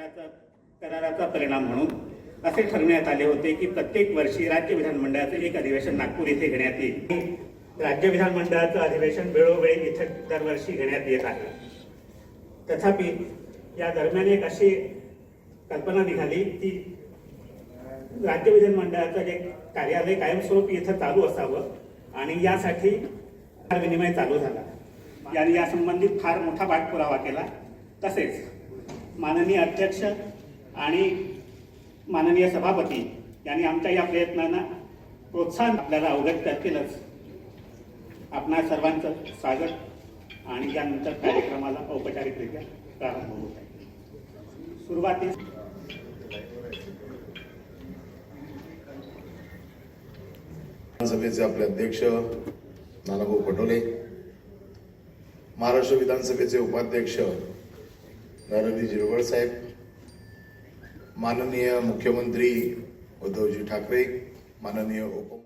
कराराचा कराराचा परिणाम म्हणून असे ठरवण्यात आले होते की प्रत्येक वर्षी राज्य विधानमंडळाचे एक अधिवेशन नागपूर येथे घेण्यात येईल. राज्य विधानमंडळाचं अधिवेशन वेळोवेळी इथे दरवर्षी घेण्यात येत आहे. तथापि या दरम्यान एक अशी कल्पना निघाली की राज्य विधानमंडळाचं जे कार्यालय कायमस्वरूपी इथं चालू असावं आणि यासाठी फार विनिमय चालू झाला. यांनी या संबंधित फार मोठा पाठपुरावा केला. तसेच माननीय अध्यक्ष आणि माननीय सभापती यांनी आमच्या या प्रयत्नांना प्रोत्साहन आपल्याला अवगत करतीलच आपणा सर्वांचं स्वागत आणि यानंतर कार्यक्रमाला औपचारिकरित्या प्रारंभ होत आहे. सुरुवातीस विधानसभेचे आपले अध्यक्ष नानाभाऊ पटोले महाराष्ट्र विधानसभेचे उपाध्यक्ष नरहरी जिरवळ साहेब माननीय मुख्यमंत्री उद्धवजी ठाकरे माननीय उप